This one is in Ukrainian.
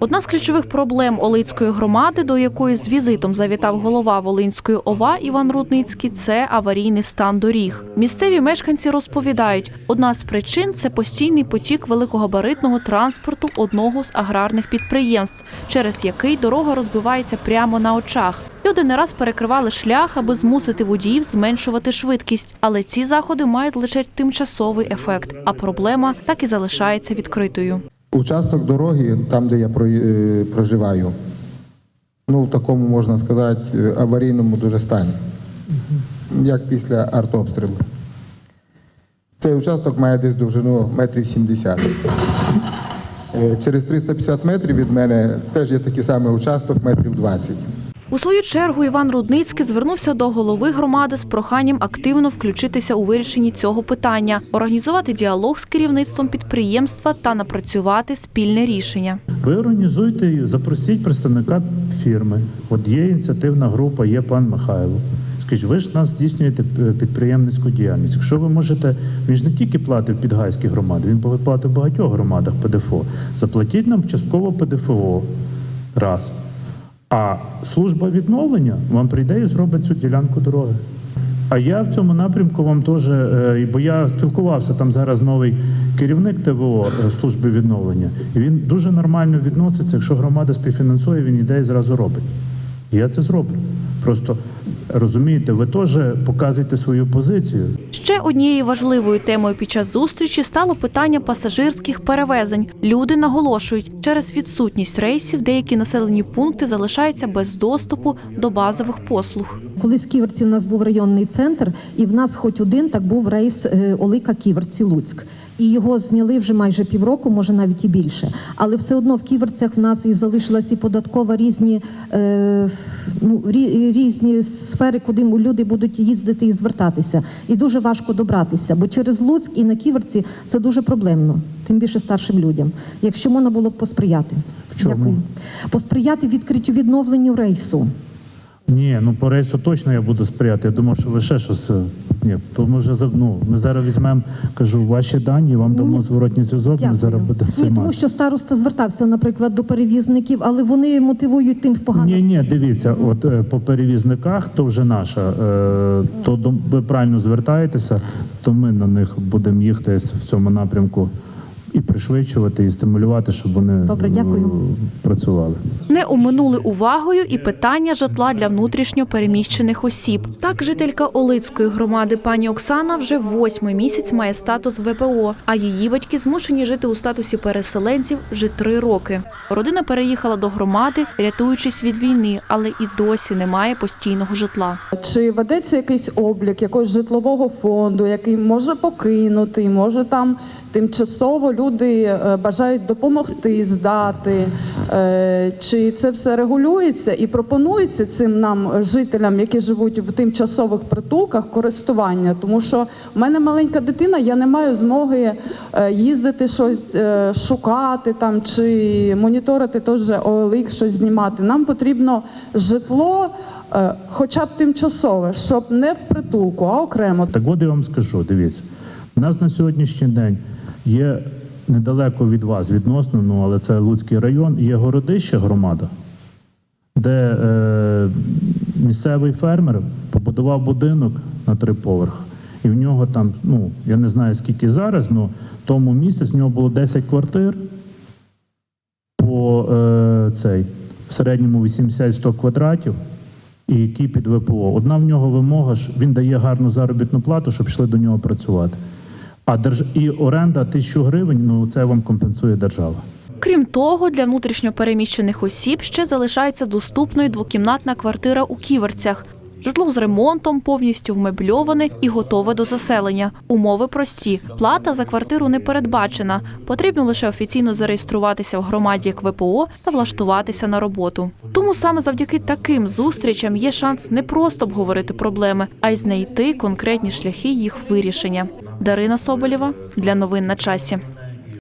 Одна з ключових проблем Олицької громади, до якої з візитом завітав голова Волинської ОВА Іван Рудницький, це аварійний стан доріг. Місцеві мешканці розповідають, одна з причин це постійний потік великогабаритного транспорту одного з аграрних підприємств, через який дорога розбивається прямо на очах. Люди не раз перекривали шлях, аби змусити водіїв зменшувати швидкість, але ці заходи мають лише тимчасовий ефект, а проблема так і залишається відкритою. Участок дороги, там, де я е, проживаю, ну, в такому, можна сказати, е, аварійному дуже стані, як після артобстрілу. Цей участок має десь довжину метрів 70. Е, Через 350 метрів від мене теж є такий самий участок метрів 20. У свою чергу Іван Рудницький звернувся до голови громади з проханням активно включитися у вирішенні цього питання, організувати діалог з керівництвом підприємства та напрацювати спільне рішення. Ви організуйте, і запросіть представника фірми. От є ініціативна група, є пан Михайло. Скажіть, ви ж нас здійснюєте е, підприємницьку діяльність. Якщо ви можете, він ж не тільки платив підгайські громади, він платив в багатьох громадах ПДФО. Заплатіть нам частково ПДФО. Раз. А служба відновлення вам прийде і зробить цю ділянку дороги. А я в цьому напрямку вам теж, е, бо я спілкувався там зараз новий керівник ТВО е, служби відновлення. І він дуже нормально відноситься. Якщо громада співфінансує, він іде і зразу робить. Я це зроблю. Просто розумієте, ви теж показуєте свою позицію. Ще однією важливою темою під час зустрічі стало питання пасажирських перевезень. Люди наголошують, через відсутність рейсів деякі населені пункти залишаються без доступу до базових послуг. Колись в Ківерці в нас був районний центр, і в нас хоч один так був рейс е, Олика Ківерці Луцьк. І його зняли вже майже півроку, може навіть і більше. Але все одно в Ківерцях в нас і залишилась і податкова різні, е, ну, рі, різні сфери, куди люди будуть їздити і звертатися. І дуже важко добратися, бо через Луцьк і на Ківерці це дуже проблемно, тим більше старшим людям. Якщо можна було б посприяти. В чому? Дякую. Посприяти відкриттю відновленню рейсу. Ні, ну по рейсу точно я буду сприяти. Я думав, що ви ще щось. Ні, то ми вже ну, ми зараз візьмемо, кажу, ваші дані, вам дамо зворотній зв'язок. Ми зараз будемо Ні, тому що староста звертався, наприклад, до перевізників, але вони мотивують тим погано. Ні, ні, дивіться, от е, по перевізниках, то вже наша, е, то до- ви правильно звертаєтеся, то ми на них будемо їхати в цьому напрямку і пришвидшувати, і стимулювати, щоб вони Добре, дякую. е, працювали. Не оминули увагою і питання житла для внутрішньо переміщених осіб. Так, жителька Олицької громади пані Оксана вже восьмий місяць має статус ВПО, а її батьки змушені жити у статусі переселенців вже три роки. Родина переїхала до громади, рятуючись від війни, але і досі немає постійного житла. Чи ведеться якийсь облік якогось житлового фонду, який може покинути, може там тимчасово люди е, бажають допомогти здати? Е, Чи це все регулюється і пропонується цим нам жителям, які живуть в тимчасових притулках, користування? Тому що в мене маленька дитина, я не маю змоги е, їздити щось шукати там чи моніторити теж OLX, щось знімати. Нам потрібно житло. Хоча б тимчасове, щоб не в притулку, а окремо. Так от я вам скажу, дивіться, у нас на сьогоднішній день є недалеко від вас відносно, ну але це Луцький район, є городище громада, де е, місцевий фермер побудував будинок на три поверхи. І в нього там, ну я не знаю скільки зараз, але тому місяць в нього було 10 квартир по е, цей в середньому 80-100 квадратів, і які під ВПО. Одна в нього вимога ж він дає гарну заробітну плату, щоб йшли до нього працювати. А держ... і оренда тисячу гривень, ну це вам компенсує держава. Крім того, для внутрішньо переміщених осіб ще залишається доступною двокімнатна квартира у Ківерцях. Житло з ремонтом повністю вмебльоване і готове до заселення. Умови прості. Плата за квартиру не передбачена. Потрібно лише офіційно зареєструватися в громаді як ВПО та влаштуватися на роботу. Тому саме завдяки таким зустрічам є шанс не просто обговорити проблеми, а й знайти конкретні шляхи їх вирішення. Дарина Соболєва для новин на часі.